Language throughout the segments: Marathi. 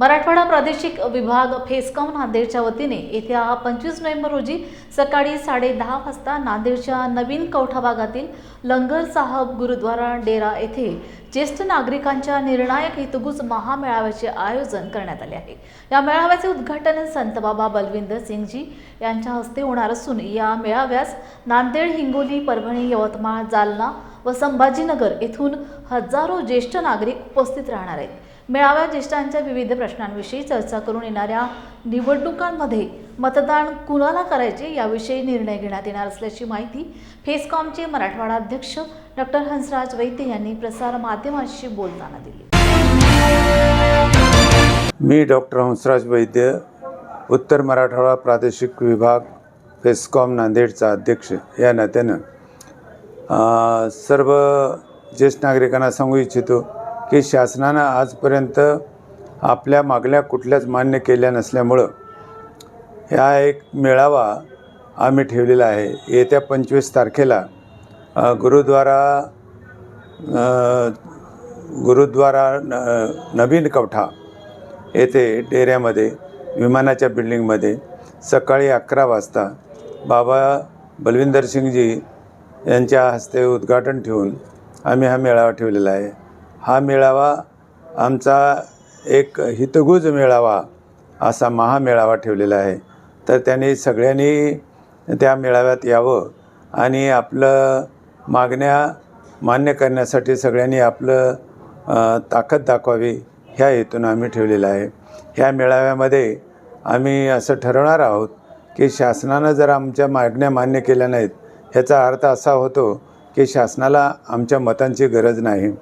मराठवाडा प्रादेशिक विभाग फेसकॉम नांदेडच्या वतीने येत्या पंचवीस नोव्हेंबर रोजी सकाळी साडे दहा वाजता नांदेडच्या नवीन कवठा भागातील लंगर साहब गुरुद्वारा डेरा येथे ज्येष्ठ नागरिकांच्या निर्णायक हितगुज महामेळाव्याचे आयोजन करण्यात आले आहे. या मेळाव्याचे उद्घाटन संत बाबा बलविंदर सिंगजी यांच्या हस्ते होणार असून या मेळाव्यास नांदेड हिंगोली परभणी यवतमाळ जालना व संभाजीनगर येथून हजारो ज्येष्ठ नागरिक उपस्थित राहणार आहेत. मेळाव्यात ज्येष्ठांच्या विविध प्रश्नांविषयी चर्चा करून येणाऱ्या निवडणुकांमध्ये मतदान कुणाला करायचे याविषयी निर्णय घेण्यात येणार असल्याची माहिती फेसकॉमचे मराठवाडा अध्यक्ष डॉक्टर हंसराज वैद्य यांनी प्रसार माध्यमांशी बोलताना दिली. मी डॉक्टर हंसराज वैद्य उत्तर मराठवाडा प्रादेशिक विभाग फेसकॉम नांदेडचा अध्यक्ष. या नात्यानं सर्व ज्येष्ठ नागरिकांना सांगू इच्छितो की शासनानं आजपर्यंत आपल्या मागण्या कुठल्याच मान्य केल्या नसल्यामुळं ह्या एक मेळावा आम्ही ठेवलेला आहे. येत्या पंचवीस तारखेला गुरुद्वारा गुरुद्वारा न नवीन कवठा येथे डेऱ्यामध्ये विमानाच्या बिल्डिंगमध्ये सकाळी अकरा वाजता बाबा बलविंदर सिंगजी यांच्या हस्ते उद्घाटन ठेवून आम्ही हा मेळावा ठेवलेला आहे. हा मेळावा आमचा एक हितगुज मेळावा असा महामेळावा ठेवलेला आहे. तर त्यांनी सगळ्यांनी त्या मेळाव्यात यावं आणि आपलं मागण्या मान्य करण्यासाठी सगळ्यांनी आपलं ताकद दाखवावी ह्या हेतून आम्ही ठेवलेलं आहे. ह्या मेळाव्यामध्ये आम्ही असं ठरवणार आहोत की शासनानं जर आमच्या मागण्या मान्य केल्या नाहीत ह्याचा अर्थ असा होतो की शासनाला आमच्या मतांची गरज नाही.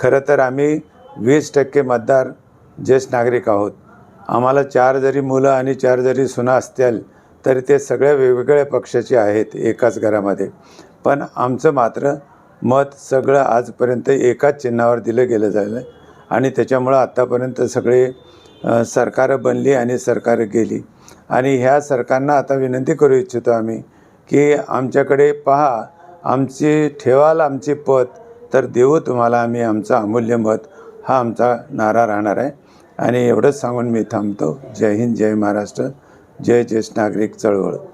खरं तर आम्ही वीस टक्के मतदार ज्येष्ठ नागरिक आहोत. आम्हाला चार जरी मुलं आणि चार जरी सुना असतील तरी ते सगळ्या वेगवेगळ्या पक्षाचे आहेत एकाच घरामध्ये. पण आमचं मात्र मत सगळं आजपर्यंत एकाच चिन्हावर दिलं गेलं झालं आणि त्याच्यामुळं आत्तापर्यंत सगळे सरकारं बनली आणि सरकारं गेली. आणि ह्या सरकारना आता विनंती करू इच्छितो आम्ही की आमच्याकडे पहा आमची ठेवाल आमची पत तर देऊ तुम्हाला आम्ही आमचं अमूल्य मत हा आमचा नारा राहणार आहे. आणि एवढंच सांगून मी थांबतो. जय हिंद जय महाराष्ट्र. जय ज्येष्ठ नागरिक चळवळ.